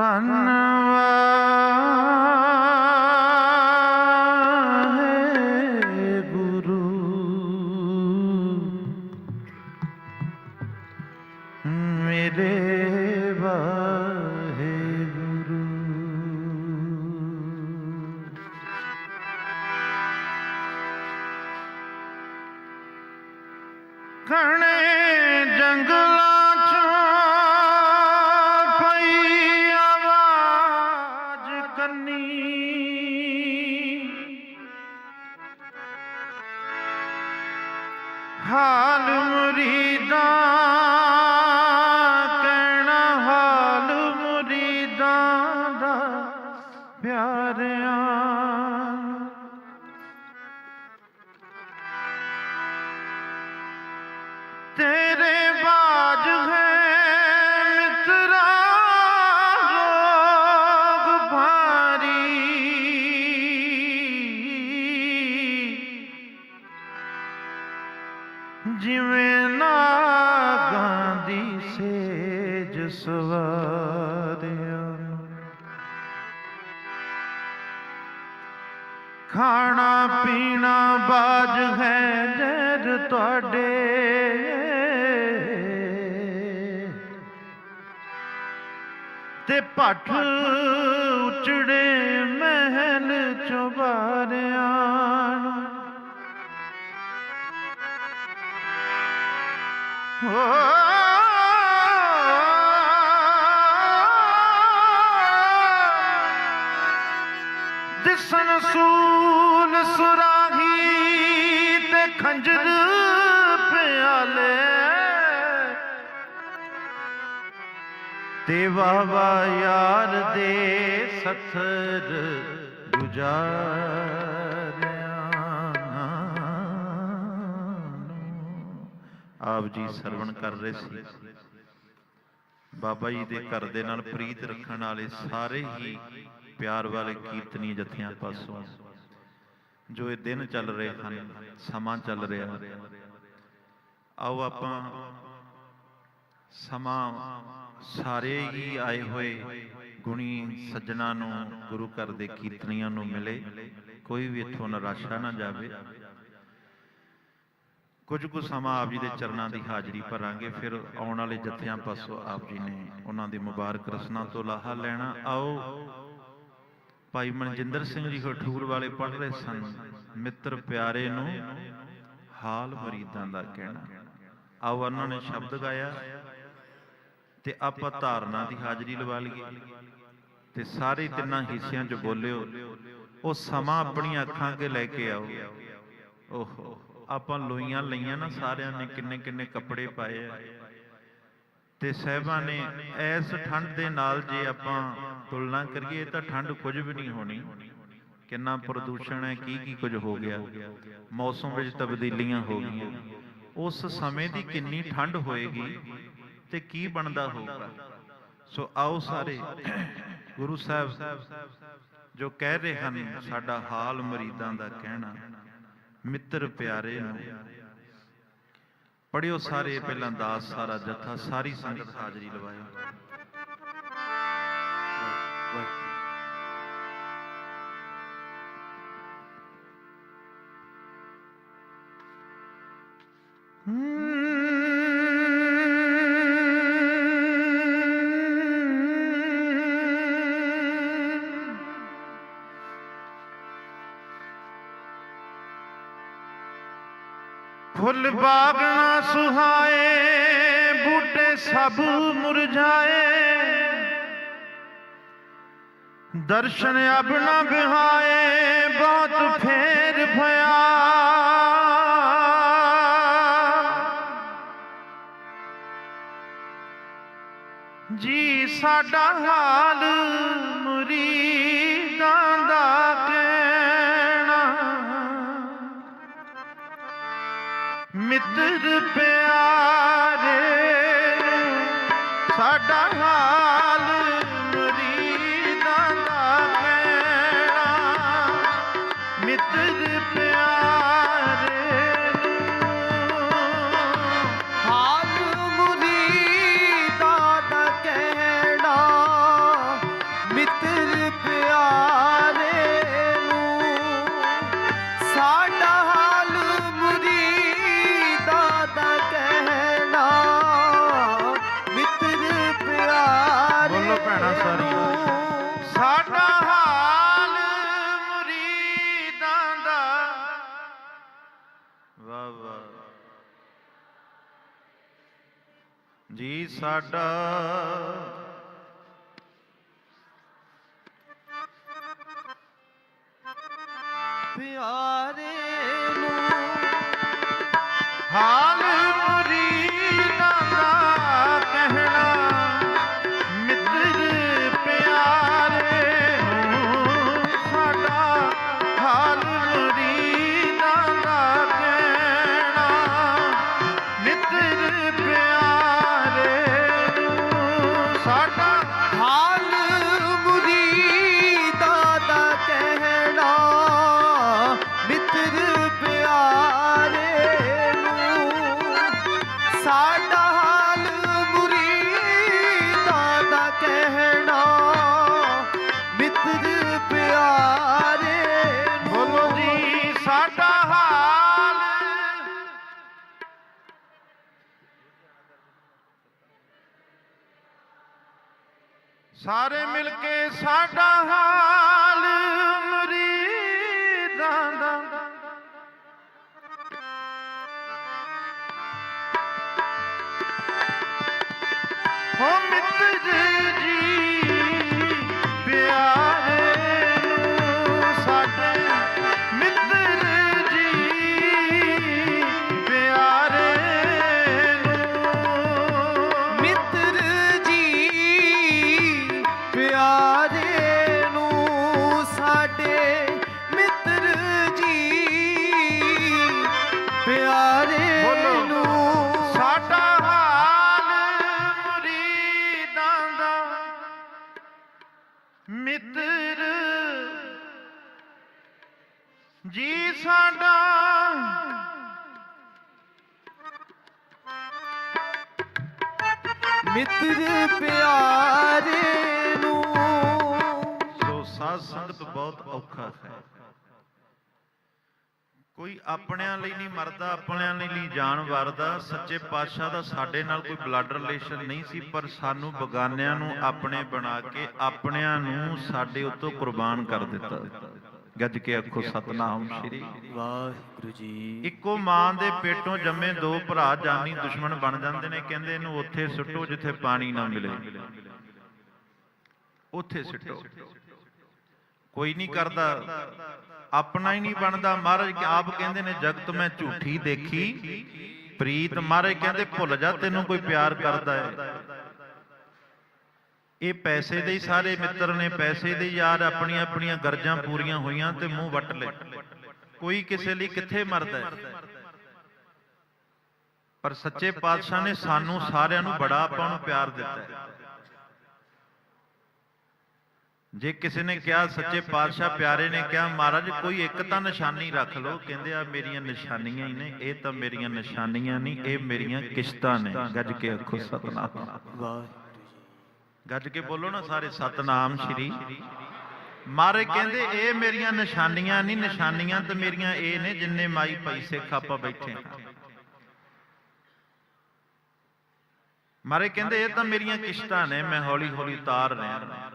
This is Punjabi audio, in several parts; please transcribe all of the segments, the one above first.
ਧੰਨਵਾਦ। ਗੁਰੂ। ਮੇਰੇ ਵਾਹਿਗੁਰੂ ਦਾ ਪਿਆਰਿਆਂ ਖਾਣਾ ਪੀਣਾ ਬਾਜ ਹੈ ਜਰ ਤੁਹਾਡੇ। ਤੇ ਭੱਠ ਉਚੜੇ ਮਹਿਲ ਚੁਬਾਰਿਆਂ ਨੂੰ। ਦਿਸਣ ਸੂਲ ਸੁਰਾਹੀ ਤੇ ਖੰਜਰ ਪਿਆਲੇ। ਤੇ ਵਾਵਾ ਯਾਰ ਦੇ ਸਥਰ ਗੁਜ਼ਾਰਿਆਂ। ਆਪ ਜੀ ਸਰਵਣ ਕਰ ਰਹੇ ਸੀ। ਬਾਬਾ ਜੀ ਦੇ ਘਰ ਦੇ ਨਾਲ ਪ੍ਰੀਤ ਰੱਖਣ ਵਾਲੇ ਸਾਰੇ ਹੀ ਪਿਆਰ ਵਾਲੇ ਕੀਰਤਨੀ ਜਥਿਆਂ ਪਾਸੋਂ ਜੋ ਇਹ ਦਿਨ ਚੱਲ ਰਹੇ ਹਨ, ਸਮਾਂ ਚੱਲ ਰਿਹਾ। ਆਓ ਆਪਾਂ ਸਮਾਂ ਸਾਰੇ ਹੀ ਆਏ ਹੋਏ ਗੁਣੀ ਸੱਜਣਾ ਨੂੰ, ਗੁਰੂ ਘਰ ਦੇ ਕੀਰਤਨੀਆਂ ਨੂੰ ਮਿਲੇ। ਕੋਈ ਵੀ ਇੱਥੋਂ ਨਿਰਾਸ਼ਾ ਨਾ ਜਾਵੇ। ਕੁਝ ਕੁ ਸਮਾਂ ਆਪ ਜੀ ਦੇ ਚਰਨਾਂ ਦੀ ਹਾਜ਼ਰੀ ਭਰਾਂਗੇ, ਫਿਰ ਆਉਣ ਵਾਲੇ ਜਥਿਆਂ ਪਾਸੋਂ ਆਪ ਜੀ ਨੇ ਉਹਨਾਂ ਦੀ ਮੁਬਾਰਕ ਰਸਨਾ ਤੋਂ ਲਾਹਾ ਲੈਣਾ। ਆਓ। ਭਾਈ ਮਨਜਿੰਦਰ ਸਿੰਘ ਜੀ ਹਠੂਰ ਵਾਲੇ ਪੜ੍ਹ ਰਹੇ ਸਨ। ਮਿੱਤਰ ਪਿਆਰੇ ਨੂੰ ਹਾਲ ਮਰੀਦਾਂ ਦਾ ਕਹਿਣਾ। ਆਓ ਉਹਨਾਂ ਨੇ ਸ਼ਬਦ ਗਾਇਆ ਤੇ ਆਪਾਂ ਧਾਰਨਾ ਦੀ ਹਾਜ਼ਰੀ ਲਵਾ ਲਈਏ। ਤੇ ਸਾਰੇ ਤਿੰਨਾਂ ਹਿੱਸਿਆਂ 'ਚ ਬੋਲਿਓ, ਉਹ ਸਮਾਂ ਆਪਣੀਆਂ ਅੱਖਾਂ ਅੱਗੇ ਲੈ ਕੇ ਆਓ। ਓਹੋ, ਆਪਾਂ ਲੋਈਆਂ ਲਈਆਂ ਨਾ ਸਾਰਿਆਂ ਨੇ, ਕਿੰਨੇ ਕਿੰਨੇ ਕੱਪੜੇ ਪਾਏ ਆ। ਤੇ ਸਹਿਬਾਂ ਨੇ, ਐਸ ਠੰਡ ਦੇ ਨਾਲ ਜੇ ਆਪਾਂ ਤੁਲਨਾ ਕਰੀਏ ਤਾਂ ਠੰਡ ਕੁਝ ਵੀ ਨਹੀਂ ਹੋਣੀ। ਕਿੰਨਾ ਪ੍ਰਦੂਸ਼ਣ ਹੈ, ਕੀ ਕੀ ਕੁਝ ਹੋ ਗਿਆ। ਮੌਸਮ ਵਿੱਚ ਤਬਦੀਲੀਆਂ ਹੋ ਗਈਆਂ। ਉਸ ਸਮੇਂ ਦੀ ਕਿੰਨੀ ਠੰਡ ਹੋਏਗੀ ਤੇ ਕੀ ਬਣਦਾ ਹੋਊਗਾ। ਸੋ ਆਓ ਸਾਰੇ ਗੁਰੂ ਸਾਹਿਬ ਜੋ ਕਹਿ ਰਹੇ ਹਨ, ਸਾਡਾ ਹਾਲ ਮਰੀਦਾਂ ਦਾ ਕਹਿਣਾ। ਮਿੱਤਰ ਪਿਆਰੇ ਨੂੰ ਪੜਿਓ ਸਾਰੇ, ਪਹਿਲਾਂ ਦਾਸ ਸਾਰਾ ਜਥਾ, ਸਾਰੀ ਸੰਗਤ ਹਾਜ਼ਰੀ ਲਵਾਇਓ। ਫੁੱਲ ਬਾਗਣਾ ਸੁਹਾਏ ਬੂਟੇ ਸਭ ਮੁਰਝਾਏ ਦਰਸ਼ਨ ਆਪਣਾ ਨ ਬਿਹਾਏ ਬਹੁਤ ਫੇਰ ਭਇਆ। ਜੀ ਸਾਡਾ ਹਾਲ ਮੁਰੀਦਾਂ ਦਾ ਕਹਿਣਾ। ਮਿੱਤਰ ਪਿਆਰੇ, ਸਾਡਾ ਹਾਲ ਜੀ ਸਾਡਾ। ਪਿਆਰੇ ਨੂੰ ਹਾਲ ਮੁਰੀਦਾਂ ਦਾ ਕਹਿਣਾ ਮਿੱਤਰ ਪਿਆਰੇ ਨੂੰ ਪਿਆਰੇ ਨੂੰ ਸਾਡਾ ਸਾਰੇ ਮਿਲ ਕੇ ਸਾਡਾ ਸਾਡਾ ਮਿੱਤਰ ਪਿਆਰੇ ਨੂੰ। ਸੋ ਸਾਧ ਸੰਗਤ ਬਹੁਤ ਔਖਾ ਹੈ। ਕੋਈ ਆਪਣਿਆਂ ਲਈ ਨਹੀਂ ਮਰਦਾ, ਆਪਣਿਆਂ ਲਈ ਨਹੀਂ ਜਾਨ ਵਰਦਾ। ਸੱਚੇ ਪਾਤਸ਼ਾਹ ਦਾ ਸਾਡੇ ਨਾਲ ਕੋਈ ਬਲੱਡ ਰਿਲੇਸ਼ਨ ਨਹੀਂ ਸੀ, ਪਰ ਸਾਨੂੰ ਬਗਾਨਿਆਂ ਨੂੰ ਆਪਣੇ ਬਣਾ ਕੇ ਆਪਣਿਆਂ ਨੂੰ ਸਾਡੇ ਉੱਤੋਂ ਕੁਰਬਾਨ ਕਰ ਦਿੱਤਾ। ਗੱਜ ਕੇ ਆਖੋ ਸਤਨਾਮ ਸ਼੍ਰੀ ਵਾਹਿਗੁਰੂ ਜੀ ਇੱਕੋ ਮਾਂ ਦੇ ਪੇਟੋਂ ਜੰਮੇ ਦੋ ਭਰਾ ਜਾਨੀ ਦੁਸ਼ਮਣ ਬਣ ਜਾਂਦੇ ਨੇ ਕਹਿੰਦੇ ਇਹਨੂੰ ਉੱਥੇ ਸੁੱਟੋ ਜਿੱਥੇ ਪਾਣੀ ਨਾ ਮਿਲੇ। ਉੱਥੇ ਸਿੱਟੋ। ਕੋਈ ਨਹੀਂ ਕਰਦਾ ਆਪਣਾ ਹੀ ਨਹੀਂ ਬਣਦਾ। ਮਹਾਰਾਜ ਕਿ ਆਪ ਕਹਿੰਦੇ ਨੇ ਜਗਤ ਮੈਂ ਝੂਠੀ ਦੇਖੀ ਪ੍ਰੀਤ ਮਹਾਰਾਜ ਕਹਿੰਦੇ ਭੁੱਲ ਜਾ ਤੈਨੂੰ ਕੋਈ ਪਿਆਰ ਕਰਦਾ ਹੈ। ਇਹ ਪੈਸੇ ਦੇ ਹੀ ਸਾਰੇ ਮਿੱਤਰ ਨੇ, ਪੈਸੇ ਦੇ ਯਾਰ ਆਪਣੀਆਂ ਆਪਣੀਆਂ ਗਰਜਾਂ ਪੂਰੀਆਂ ਹੋਈਆਂ ਤੇ ਮੂੰਹ ਵੱਟ ਲੈ ਕੋਈ ਕਿਸੇ ਲਈ ਕਿੱਥੇ ਮਰਦਾ ਪਰ ਸੱਚੇ ਪਾਤਸ਼ਾਹ ਨੇ ਸਾਨੂੰ ਸਾਰਿਆਂ ਨੂੰ ਬੜਾ ਆਪਾਂ ਨੂੰ ਪਿਆਰ ਦਿੱਤਾ ਹੈ। ਜੇ ਕਿਸੇ ਨੇ ਕਿਹਾ, ਸੱਚੇ ਪਾਤਸ਼ਾਹ ਪਿਆਰੇ ਨੇ ਕਿਹਾ, ਮਹਾਰਾਜ, ਕੋਈ ਇੱਕ ਤਾਂ ਨਿਸ਼ਾਨੀ ਰੱਖ ਲਓ। ਕਹਿੰਦੇ ਆ, ਮੇਰੀਆਂ ਨਿਸ਼ਾਨੀਆਂ ਹੀ ਨੇ, ਇਹ ਤਾਂ ਮੇਰੀਆਂ ਨਿਸ਼ਾਨੀਆਂ ਨਹੀਂ, ਇਹ ਮੇਰੀਆਂ ਕਿਸ਼ਤਾਂ ਨੇ। ਗੱਜ ਕੇ ਆਖੋ, ਸਤਨਾਮ। ਵਾਹਿਗੁਰੂ ਗੱਜ ਕੇ ਬੋਲੋ ਨਾ ਸਾਰੇ, ਸਤਨਾਮ ਸ਼੍ਰੀ। ਮਾਰੇ ਕਹਿੰਦੇ, ਇਹ ਮੇਰੀਆਂ ਨਿਸ਼ਾਨੀਆਂ ਨਹੀਂ, ਨਿਸ਼ਾਨੀਆਂ ਤਾਂ ਮੇਰੀਆਂ ਇਹ ਨੇ ਜਿੰਨੇ ਮਾਈ ਭਾਈ ਸਿੱਖ ਆਪਾਂ ਬੈਠੇ ਹਾਂ। ਮਾਰੇ ਕਹਿੰਦੇ, ਇਹ ਤਾਂ ਮੇਰੀਆਂ ਕਿਸ਼ਤਾਂ ਨੇ, ਮੈਂ ਹੌਲੀ ਹੌਲੀ ਤਾਰ ਰਿਹਾ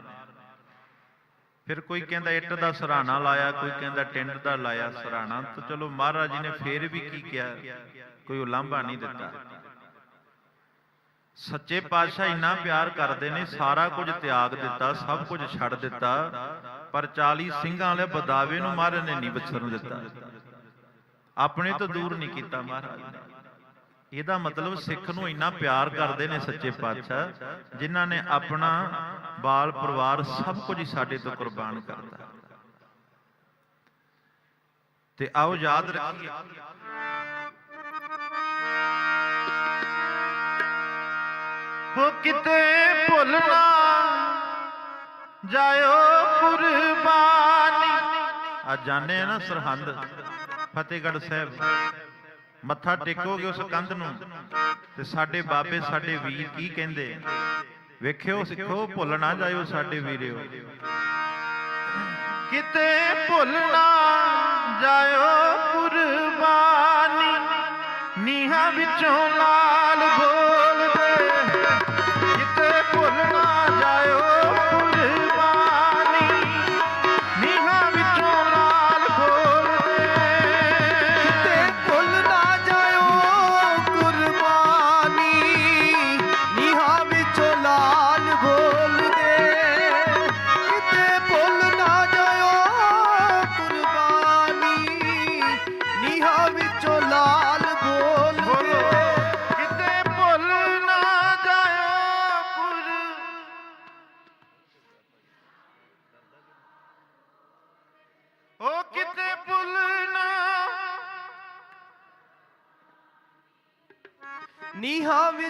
ਫਿਰ ਕੋਈ ਕਹਿੰਦਾ, ਇੱਟ ਦਾ ਸਰਾਣਾ ਲਾਇਆ, ਕੋਈ ਕਹਿੰਦਾ, ਟਿੰਡ ਦਾ ਲਾਇਆ, ਸਰਾਣਾ। ਤਾਂ ਚਲੋ ਮਹਾਰਾਜ ਜੀ ਨੇ ਫੇਰ ਵੀ ਕੀ ਕਿਹਾ? ਕੋਈ ਉਲਾਂਭਾ ਨਹੀਂ ਦਿੱਤਾ। ਸੱਚੇ ਪਾਤਸ਼ਾਹ ਇੰਨਾ ਪਿਆਰ ਕਰਦੇ ਨੇ, ਸਾਰਾ ਕੁਝ ਤਿਆਗ ਦਿੱਤਾ, ਸਭ ਕੁਝ ਛੱਡ ਦਿੱਤਾ, ਪਰ 40 ਸਿੰਘਾਂ ਵਾਲੇ ਬਦਾਵੇ ਨੂੰ ਮਹਾਰਾਜ ਨੇ ਨਹੀਂ ਵਿਸਰਨ ਦਿੱਤਾ। ਆਪਣੇ ਤੋਂ ਦੂਰ ਨਹੀਂ ਕੀਤਾ ਮਹਾਰਾਜ ਇਹਦਾ ਮਤਲਬ ਸਿੱਖ ਨੂੰ ਇੰਨਾ ਪਿਆਰ ਕਰਦੇ ਨੇ ਸੱਚੇ ਪਾਤਸ਼ਾਹ, ਜਿਨ੍ਹਾਂ ਨੇ ਆਪਣਾ ਬਾਲ ਪਰਿਵਾਰ ਸਭ ਕੁਝ ਹੀ ਸਾਡੇ ਤੋਂ ਕੁਰਬਾਨ ਕਰਤਾ। ਤੇ ਆਓ ਯਾਦ ਰੱਖੀਏ ਹੋ ਕਿਤੇ ਭੁੱਲ ਨਾ ਜਾਇਓ ਕੁਰਬਾਨੀ। ਆ ਜਾਣੇ ਨਾ ਸਰਹੰਦ, ਫਤਿਹਗੜ੍ਹ ਸਾਹਿਬ। ਮੱਥਾ ਟੇਕੋਗੇ ਉਸ ਕੰਧ ਨੂੰ? ਤੇ ਸਾਡੇ ਬਾਬੇ, ਸਾਡੇ ਵੀਰ ਕੀ ਕਹਿੰਦੇ? ਵੇਖਿਓ ਸਿੱਖੋ ਭੁੱਲ ਨਾ ਜਾਇਓ ਸਾਡੇ ਵੀਰਿਓ। ਕਿਤੇ ਭੁੱਲ ਨਾ ਜਾਇਓ ਕੁਰਬਾਨੀ। ਵਿੱਚੋਂ ਲਾਲ ਬੋਲਦੇ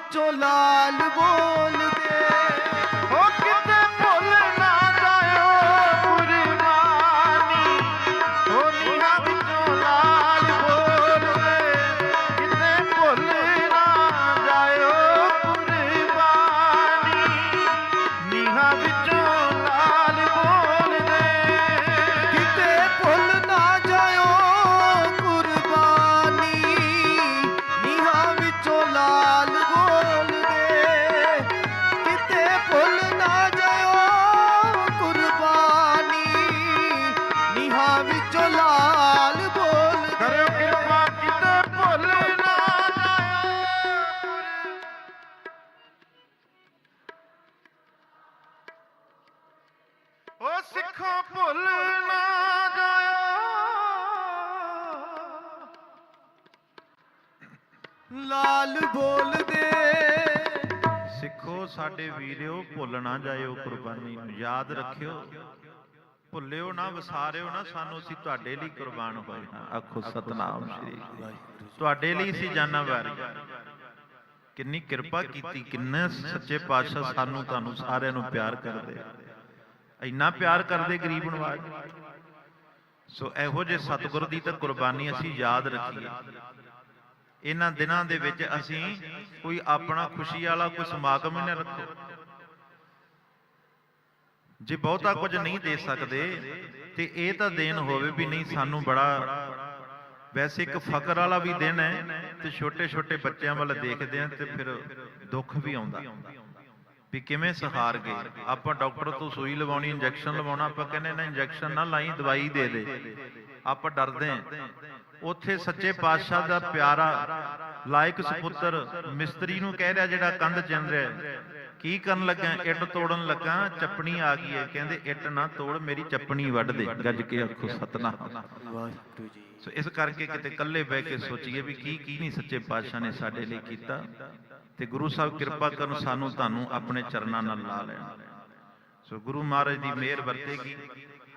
ਵਿੱਚੋਂ ਲਾਲ ਬੋਲਦੇ ਸਿੱਖੋ ਸਾਡੇ ਵੀਰਿਓ, ਭੁੱਲ ਨਾ ਜਾਇਓ ਕੁਰਬਾਨੀ ਨੂੰ। ਯਾਦ ਰੱਖਿਓ। ਭੁੱਲਿਓ ਨਾ, ਵਿਸਾਰਿਓ ਨਾ, ਸਾਨੂੰ ਅਸੀਂ ਤੁਹਾਡੇ ਲਈ ਕੁਰਬਾਨ ਹੋਏ ਹਾਂ। ਆਖੋ ਸਤਨਾਮ ਸ਼੍ਰੀ ਤੁਹਾਡੇ ਲਈ ਅਸੀਂ ਜਾਨਾਂ ਵਾਰੀਆਂ ਕਿੰਨੀ ਕਿਰਪਾ ਕੀਤੀ, ਕਿੰਨੇ ਸੱਚੇ ਪਾਤਸ਼ਾਹ ਸਾਨੂੰ ਤੁਹਾਨੂੰ ਸਾਰਿਆਂ ਨੂੰ ਪਿਆਰ ਕਰਦੇ। ਇੰਨਾ ਪਿਆਰ ਕਰਦੇ ਗਰੀਬ ਨਵਾਜ। ਸੋ ਇਹੋ ਜੇ ਸਤਿਗੁਰ ਦੀ ਤਾਂ ਕੁਰਬਾਨੀ ਅਸੀਂ ਯਾਦ ਰੱਖੀਏ। ਇਹਨਾਂ ਦਿਨਾਂ ਦੇ ਵਿੱਚ ਅਸੀਂ ਕੋਈ ਆਪਣਾ ਖੁਸ਼ੀ ਵਾਲਾ ਕੋਈ ਸਮਾਗਮ ਹੀ ਨਾ ਰੱਖੋ। ਜੇ ਬਹੁਤਾ ਕੁਝ ਨਹੀਂ ਦੇ ਸਕਦੇ, ਤੇ ਇਹ ਤਾਂ ਦੇਣ ਹੋਵੇ ਵੀ ਨਹੀਂ, ਸਾਨੂੰ ਬੜਾ ਵੈਸੇ ਇੱਕ ਫਕਰ ਵਾਲਾ ਵੀ ਦਿਨ ਹੈ, ਤੇ ਛੋਟੇ ਛੋਟੇ ਬੱਚਿਆਂ ਵੱਲ ਦੇਖਦੇ ਆ ਤੇ ਫਿਰ ਦੁੱਖ ਵੀ ਆਉਂਦਾ। ਵੀ ਕਿਵੇਂ ਸਹਾਰ ਗਏ? ਆਪਾਂ ਡਾਕਟਰ ਤੋਂ ਸੂਈ ਲਵਾਉਣੀ, ਇੰਜੈਕਸ਼ਨ ਲਵਾਉਣਾ, ਆਪਾਂ ਕਹਿੰਦੇ ਨਾ, ਇੰਜੈਕਸ਼ਨ ਨਾ ਲਾਈ, ਦਵਾਈ ਦੇ ਦੇ। ਆਪਾਂ ਡਰਦੇ ਆ ਉੱਥੇ ਸੱਚੇ ਪਾਤਸ਼ਾਹ ਦਾ ਪਿਆਰਾ ਲਾਇਕ ਸੁਪੁੱਤਰ ਮਿਸਤਰੀ ਨੂੰ ਕਹਿ ਰਿਹਾ ਜਿਹੜਾ ਕੰਧ ਚਿੰਨ ਰਿਹਾ ਕੀ ਕਰਨ ਲੱਗਾ? ਇੱਟ ਤੋੜਨ ਲੱਗਾ ਚੱਪਣੀ ਆ ਗਈ ਹੈ। ਕਹਿੰਦੇ ਇੱਟ ਨਾ ਤੋੜ ਮੇਰੀ ਚੱਪਣੀ ਵੱਢ ਦੇ। ਗੱਜ ਕੇ ਆਖੋ ਸਤਨਾਮ। ਵਾਹਿਗੁਰੂ ਜੀ। ਸੋ ਇਸ ਕਰਕੇ ਕਿਤੇ ਇਕੱਲੇ ਬਹਿ ਕੇ ਸੋਚੀਏ ਵੀ ਕੀ ਕੀ ਨਹੀਂ ਸੱਚੇ ਪਾਤਸ਼ਾਹ ਨੇ ਸਾਡੇ ਲਈ ਕੀਤਾ। ਤੇ ਗੁਰੂ ਸਾਹਿਬ ਕਿਰਪਾ ਕਰਨ ਸਾਨੂੰ ਤੁਹਾਨੂੰ ਆਪਣੇ ਚਰਨਾਂ ਨਾਲ ਲਾ ਲੈਣ। ਸੋ ਗੁਰੂ ਮਹਾਰਾਜ ਦੀ ਮਿਹਰ ਵਰਤੇਗੀ।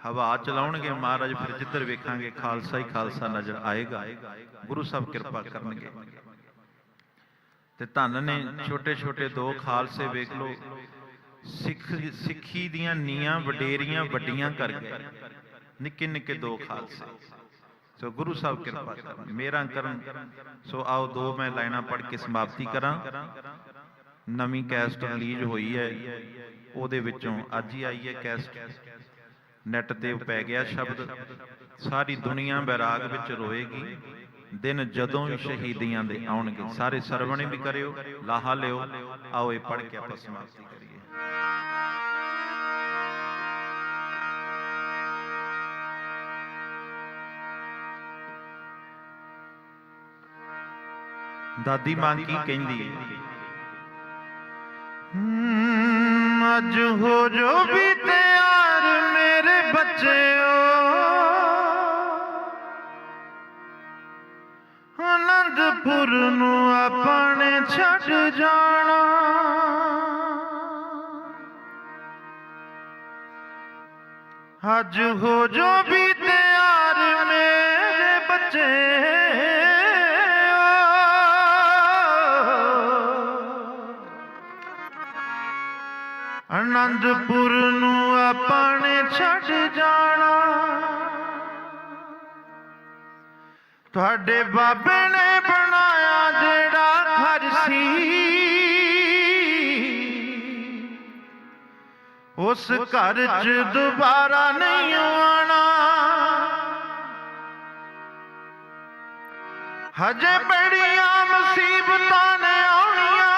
ਹਵਾ ਚਲਾਉਣਗੇ ਮਹਾਰਾਜ, ਫਿਰ ਜਿੱਧਰ ਵੇਖਾਂਗੇ ਖਾਲਸਾ ਹੀ ਖਾਲਸਾ ਨਜ਼ਰ ਆਏਗਾ। ਗੁਰੂ ਸਾਹਿਬ ਕਿਰਪਾ ਕਰਨਗੇ। ਤੇ ਧੰਨ ਨੇ ਛੋਟੇ ਛੋਟੇ ਦੋ ਖਾਲਸੇ ਵੇਖ ਲੋ ਸਿੱਖ, ਸਿੱਖੀ ਦੀਆਂ ਨੀਆਂ ਵਡੇਰੀਆਂ ਵੱਡੀਆਂ ਕਰ ਗਏ। ਨਿੱਕੇ ਨਿੱਕੇ ਦੋ ਖਾਲਸੇ। ਸੋ ਗੁਰੂ ਸਾਹਿਬ ਕਿਰਪਾ ਕਰਨ। ਮੇਰਾ ਕਰਨ। ਸੋ ਆਓ ਦੋ ਮੈਂ ਲਾਈਨਾਂ ਪੜ੍ਹ ਕੇ ਸਮਾਪਤੀ ਕਰਾਂ। ਨਵੀਂ ਕੈਸਟ ਰਿਲੀਜ਼ ਹੋਈ ਹੈ। ਉਹਦੇ ਵਿੱਚੋਂ ਅੱਜ ਹੀ ਆਈ ਹੈ ਕੈਸਟ ਨੈਟ ਤੇ ਪੈ ਗਿਆ ਸ਼ਬਦ, ਸਾਰੀ ਦੁਨੀਆ ਬੈਰਾਗ ਵਿੱਚ ਰੋਏਗੀ। ਦਿਨ ਜਦੋਂ ਵੀ ਸ਼ਹੀਦੀਆਂ ਦੇ ਆਉਣਗੇ, ਸਾਰੇ ਸਰਵਣੇ ਵੀ ਕਰਿਓ, ਲਾਹਾ ਲਿਓ, ਆਓ ਇਹ ਪੜ੍ਹ ਕੇ ਆਪਾਂ ਸਮਾਪਤੀ ਕਰੀਏ। ਦਾਦੀ ਮਾਂ ਕੀ ਕਹਿੰਦੀ ਹੈ? ਅੱਜ ਹੋ ਜੋ ਵੀ ਬੱਚਿਓ ਆਨੰਦਪੁਰ ਨੂੰ ਆਪਣੇ ਛੱਡ ਜਾਣਾ। ਅੱਜ ਹੋ ਜੋ ਵੀ ਤਿਆਰ ਮੇਰੇ ਬੱਚੇ। ਅਨੰਦਪੁਰ ਤੁਹਾਡੇ ਬਾਬੇ ਨੇ ਬਣਾਇਆ ਜਿਹੜਾ ਘਰ ਸੀ ਉਸ ਘਰ 'ਚ ਦੁਬਾਰਾ ਨਹੀਂ ਆਉਣਾ। ਹਜੇ ਬੜੀਆਂ ਮੁਸੀਬਤਾਂ ਨੇ ਆਉਣੀਆਂ।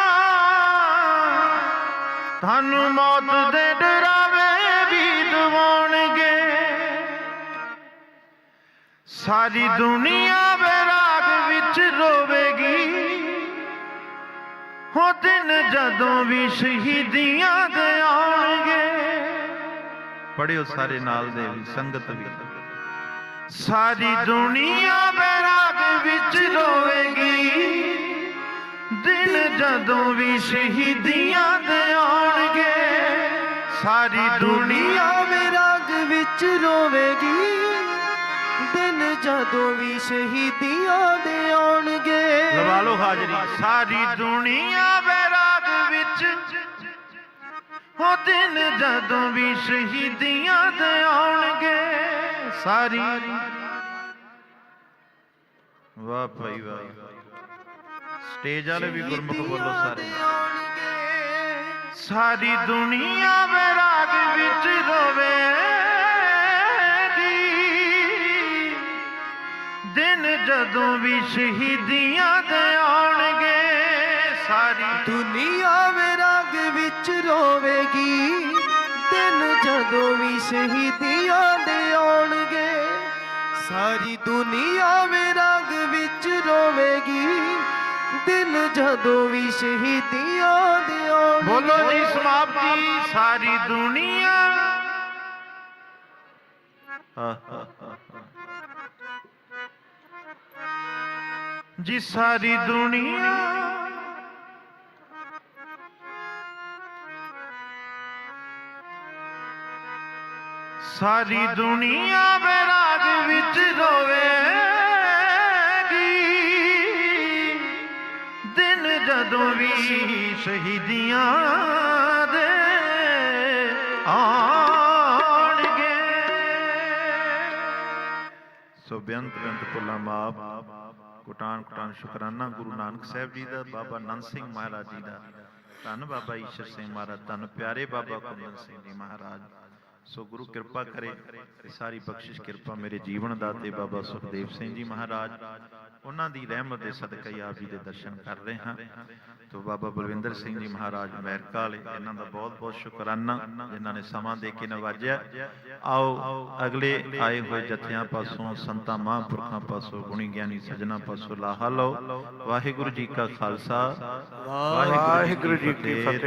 ਤੁਹਾਨੂੰ ਮੌਤ ਦੇ ਡਰਾਵੇ ਵੀ ਦਵਾਉਣਗੇ। ਸਾਰੀ ਦੁਨੀਆ ਬੈਰਾਗ ਵਿੱਚ ਰੋਵੇਗੀ। ਹੋ ਦਿਨ ਜਦੋਂ ਵੀ ਸ਼ਹੀਦੀਆਂ ਦੇ ਆਉਣਗੇ। ਪੜਿਓ ਸਾਰੇ ਨਾਲ ਦੇ ਵੀ ਸੰਗਤ ਵੀ। ਸਾਰੀ ਦੁਨੀਆ ਬੈਰਾਗ ਵਿੱਚ ਰੋਵੇਗੀ। ਦਿਨ ਜਦੋਂ ਵੀ ਸ਼ਹੀਦੀਆਂ ਦੇ ਆਉਣਗੇ। ਸਾਰੀ ਦੁਨੀਆ ਵਿਰਾਗ ਵਿੱਚ ਰੋਵੇਗੀ। ਦਿਨ ਜਦੋਂ ਵੀ ਸ਼ਹੀਦੀਆਂ ਦੇ ਆਉਣਗੇ। ਲਵਾ ਲਓ ਹਾਜ਼ਰੀ। ਸਾਰੀ ਦੁਨੀਆ ਬੈਰਾਗ ਵਿੱਚ। ਉਹ ਦਿਨ ਜਦੋਂ ਵੀ ਸ਼ਹੀਦੀਆਂ ਦੇ ਆਉਣਗੇ। ਸਾਰੀ। ਵਾਹ ਭਾਈ ਵਾਹ। ਸਟੇਜ ਵਾਲੇ ਵੀ ਗੁਰਮੁਖ ਬੋਲੋ ਸਾਰੇ। ਸਾਰੀ ਦੁਨੀਆ ਬੈਰਾਗ ਜਦੋਂ ਵੀ ਸ਼ਹੀਦੀਆਂ ਦੇ ਆਉਣਗੇ ਸਾਰੀ ਦੁਨੀਆ ਵਿਰਾਗ ਵਿੱਚ ਰੋਵੇਗੀ। ਦਿਨ ਜਦੋਂ ਵੀ ਸ਼ਹੀਦੀਆਂ ਦੇ ਆਉਣਗੇ ਸਾਰੀ ਦੁਨੀਆ ਵਿਰਾਗ ਵਿੱਚ ਰੋਵੇਗੀ। ਦਿਨ ਜਦੋਂ ਵੀ ਸ਼ਹੀਦੀਆਂ ਦੇ ਆਉਣਗੇ। ਬੋਲੋ ਜੀ ਸਮਾਪਤੀ ਸਾਰੀ ਦੁਨੀਆ। ਜੀ ਸਾਰੀ ਦੁਨੀਆ। ਸਾਰੀ ਦੁਨੀਆ ਬੈਰਾਗ ਵਿੱਚ ਰੋਵੇਗੀ। ਦਿਨ ਜਦੋਂ ਵੀ ਸ਼ਹੀਦੀਆਂ ਦੇ ਆਉਣਗੇ। ਸੋ ਬੇਅੰਤ ਬੇਅੰਤ ਭੁੱਲਾਂ ਮਾਫ ਕੁਟਾਨ ਕੁਟਾਨ ਸ਼ੁਕਰਾਨਾ ਗੁਰੂ ਨਾਨਕ ਸਾਹਿਬ ਜੀ ਦਾ, ਬਾਬਾ ਨੰਦ ਸਿੰਘ ਮਹਾਰਾਜ ਜੀ ਦਾ। ਧੰਨ ਬਾਬਾ ਈਸ਼ਰ ਸਿੰਘ ਮਹਾਰਾਜ, ਧੰਨ ਪਿਆਰੇ ਬਾਬਾ ਕੁੰਦਨ ਸਿੰਘ ਜੀ ਮਹਾਰਾਜ। ਸੋ ਗੁਰੂ ਕਿਰਪਾ ਕਰੇ ਸਾਰੀ ਬਖਸ਼ਿਸ਼ ਕਿਰਪਾ ਮੇਰੇ ਜੀਵਨ ਦਾਤੇ ਬਾਬਾ ਸੁਖਦੇਵ ਸਿੰਘ ਜੀ ਮਹਾਰਾਜ। ਉਹਨਾਂ ਦੀ ਰਹਿਮਤ ਦੇ ਸਦਕਾ ਆਪ ਜੀ ਦੇ ਦਰਸ਼ਨ ਕਰ ਰਹੇ ਹਾਂ। ਤੋ ਬਾਬਾ ਬਲਵਿੰਦਰ ਸਿੰਘ ਜੀ ਮਹਾਰਾਜ ਅਮਰੀਕਾ ਵਾਲੇ, ਇਹਨਾਂ ਦਾ ਬਹੁਤ ਬਹੁਤ ਸ਼ੁਕਰਾਨਾ, ਜਿਨ੍ਹਾਂ ਨੇ ਸਮਾਂ ਦੇ ਕੇ ਨਵਾਜਿਆ। ਆਓ, ਅਗਲੇ ਆਏ ਹੋਏ ਜਥਿਆਂ ਪਾਸੋਂ, ਸੰਤਾਂ ਮਹਾਂਪੁਰਖਾਂ ਪਾਸੋਂ, ਗੁਣੀ ਗਿਆਨੀ ਸਜਣਾ ਪਾਸੋਂ ਲਾਹਾ ਲਓ। ਵਾਹਿਗੁਰੂ ਜੀ ਕਾ ਖਾਲਸਾ, ਵਾਹਿਗੁਰੂ ਜੀ ਕੀ ਫਤਿਹ।